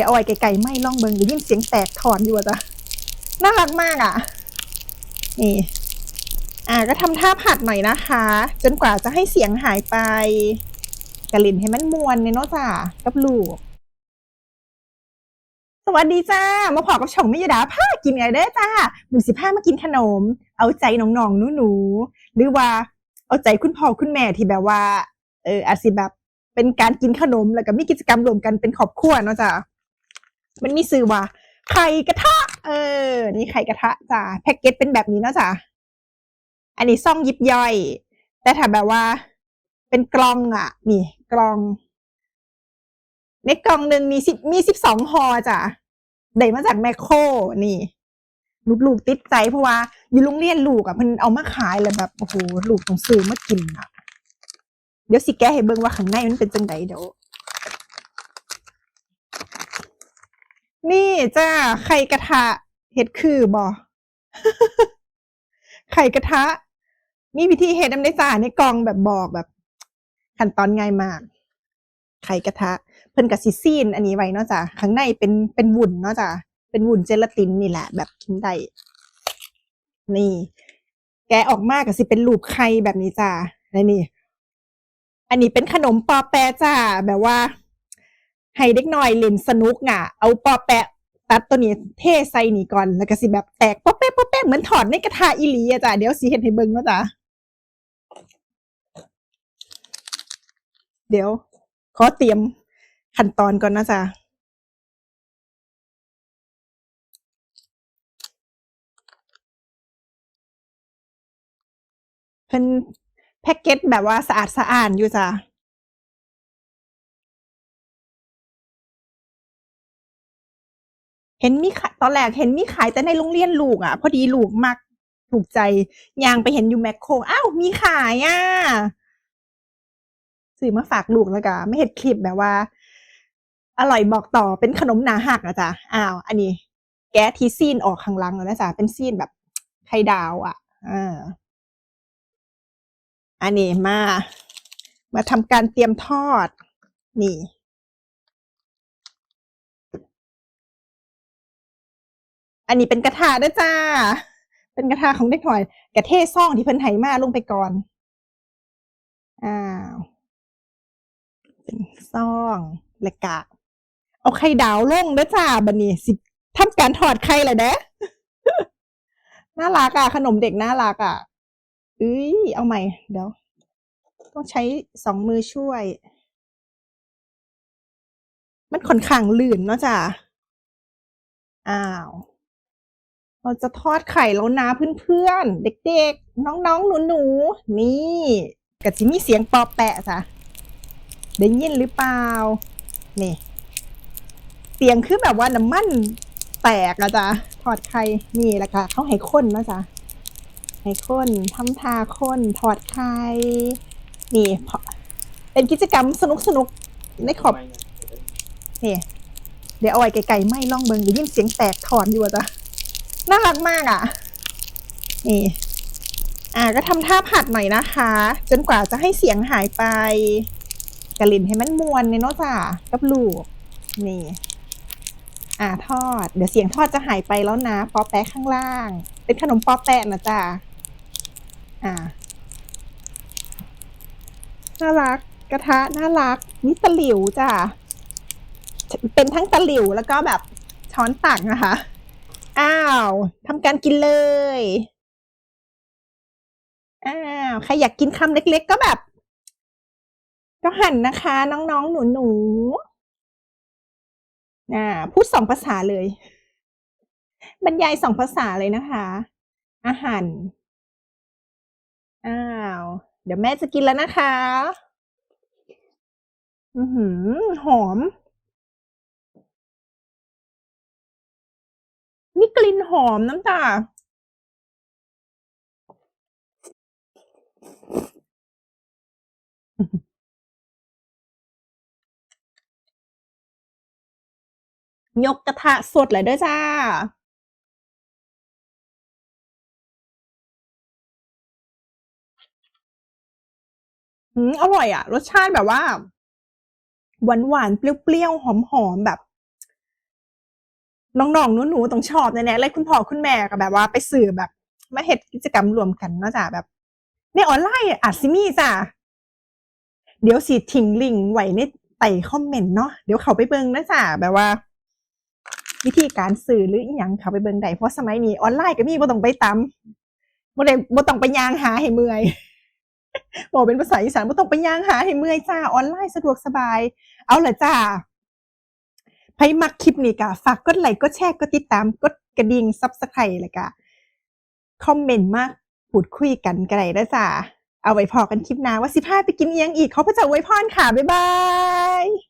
ดี๋ยวเอาไว้ไกลๆไม่ล่องเบิงได้ยินเสียงแตกถอนอยู่จ้ะน่ารักมากอะ นี่ อ่าก็ทำท่าผัดหน่อยนะคะ จนกว่าจะให้เสียงหายไปกระลินให้มันมวนเนเนาะจ้ะกับลูก สวัสดีจ้า มาพอกับช่องมิยดาผ้ากินไงเด้จ้าหนึ่งสิผ้ามากินขนม เอาใจน้องๆหนูๆหรือว่า เอาใจคุณพ่อคุณแม่ที่แบบว่า เอออาจสิแบบเป็นการกินขนมแล้วก็มีกิจกรรมรวมกันเป็นครอบครัวเนาะจ้ะ มันมีซื้อว่าไข่กระทะ เออ นี่ไข่กระทะจ้ะแพ็กเกจเป็นแบบนี้เนาะจ้ะอันนี้ซ่องยิบย่อย แต่ถ้าแบบว่า เป็นกล่องอะ นี่กล่อง ในกล่องหนึ่งมีสิบมีสิบสองห่อจ้ะได้มาจากแมคโครนี่ ลูกๆติดใจเพราะว่า อยู่โรงเรียนลูกอะเพิ่นเอามาขายแล้วแบบโอ้โหลูกต้องซื้อมากินอะ เดี๋ยวสิแกให้เบิ่งว่าข้างในมันเป็นจังไดเดี๋ยว นี่จ้าไข่กระทะเฮ็ดคือบ่ไข่กระทะ มีวิธีเฮ็ดนำได้จ้าในกองแบบบอกแบบ ขั้นตอนง่ายมาก ไข่กระทะ เพิ่นกับซิซีน อันนี้ไว้เนาะจ้ะข้างในเป็นเป็นวุ้นเนาะจ้ะเป็นวุ้นเจลาตินนี่แหละ แบบกินได้นี่ แกะออกมาก็สิเป็นรูปไข่แบบนี้จ้ะและนี่ อันนี้เป็นขนมปอแปะจ้าแบบว่า ให้เด็กน้อยเล่นสนุกอะ เอาปอแปะตัดตัวนี้เทใส่นี่ก่อนแล้วก็สิแบบแตกป๊อปแป๊ะป๊อปแป๊ะเหมือนถอดในกระทะอีหลีอะจ้ะเดี๋ยวสิเห็นให้เบิ่งเนาะจ้ะเดี๋ยว ขอเตรียมขั้นตอนก่อนนะจ๊ะเป็นแพ็กเกจแบบว่าสะอาดสะอ้านอยู่จ้ะ เห็นมีขายตอนแรกเห็นมีขายแต่ในโรงเรียนลูกอะ พอดีลูกมักถูกใจยางไปเห็นอยู่แมคโครอ้าวมีขายอะซื้อมาฝากลูกแล้วก็ไม่เห็นคลิปแบบว่า อร่อยบอกต่อเป็นขนมหนาหักอะจ้ะอ้าว อันนี้ แก๊สที่ซีนออกข้างลังแล้วนะจ๊ะเป็นซีนแบบไข่ดาว อะอ่าอันนี้มา มาทำการเตรียมทอด นี่ อันนี้เป็นกระทะด้วยจ้า เป็นกระทะของเด็กหน่อย กระเทซ่องที่เพิ่นไหมาลงไปก่อน อ้าว เป็นซ่องและกะ เอาไข่ดาวลงด้วยจ้าบันนี้สิทำการถอดไข่เลยเด้น่ารักอะ ขนมเด็กน่ารักอะเอ้ยเอาใหม่ เดี๋ยว ต้องใช้สองมือช่วย มันค่อนข้างลื่นเนาะจ้ะ อ้าว เราจะทอดไข่แล้วนะเพื่อนๆ เด็กๆ น้องๆ หนูๆ นี่กะจิมีเสียงปอแปะจ้ะได้ยินหรือเปล่า นี่ เสียงคือแบบว่าน้ำมันแตกอะจ้ะทอดไข่ นี่แหละค่ะเขาให้ข้นนะจ๊ะให้ข้นทำทาข้นถอดไข่ นี่พอเป็นกิจกรรมสนุกๆในขอบนี่เดี๋ยวเอาไว้ไกลๆไม่ล่องเบิงได้ยินเสียงแตกถอนอยู่อะจ้ะ น่ารักมากอะ นี่ อ่าก็ทำท่าผัดหน่อยนะคะ จนกว่าจะให้เสียงหายไปกระลิ่นให้มันมวนเนี่ยเนาะจ้ะกับลูก นี่ อ่าทอด เดี๋ยวเสียงทอดจะหายไปแล้วนะ ปอแปะข้างล่าง เป็นขนมปอแปะนะจ้ะอ่า น่ารัก กระทะน่ารักนี่ตะหลิวจ้ะเป็นทั้งตะหลิวแล้วก็แบบช้อนตักนะคะ อ้าวทำการกินเลย อ้าวใครอยากกินคำเล็ก ๆ ก็แบบ ก็หั่นนะคะ น้องๆ หนูๆอ่าพูดสองภาษาเลย บรรยายสองภาษาเลยนะคะ อาหารอ้าว เดี๋ยวแม่จะกินแล้วนะคะ อือหือ หอม ลิ่นหอมน้ำตา ยกกระทะสดเลยด้วยจ้าอืมอร่อยอะรสชาติแบบว่า หวานหวานๆเปรี้ยวๆหอมๆแบบ น้องๆหนูๆต้องชอบแน่ๆเลยคุณพ่อคุณแม่ก็แบบว่าไปสื่อแบบมาเฮ็ดกิจกรรมรวมกันเนาะจ้ะแบบในออนไลน์อาจสิมีจ้ะเดี๋ยวสิทิ้งลิงก์ไว้ในใต้คอมเมนต์เนาะเดี๋ยวเขาไปเบิ่งนะจ้ะแบบว่า วิธีการสื่อหรืออีหยังเขาไปเบิ่งได้เพราะสมัยนี้ออนไลน์ก็มีบ่ต้องไปตามบ่ได้บ่ต้องไปยางหาให้เมื่อยบอกเป็นภาษาอีสานบ่ต้องไปยางหาให้เมื่อยจ้าออนไลน์สะดวกสบาย เอาละจ้า ใครมักคลิปนี้ก็ฝากกดไลค์กดแชร์กดติดตามกดกระดิ่งซับสไครต์แล้วก็คอมเมนต์มากพูดคุยกันก็ได้เด้จ้าเอาไว้พอกันคลิปหน้าว่าสิพาไปกินเอียงอีกเขาพระเจ้าไว้พรค่ะ บ๊ายบาย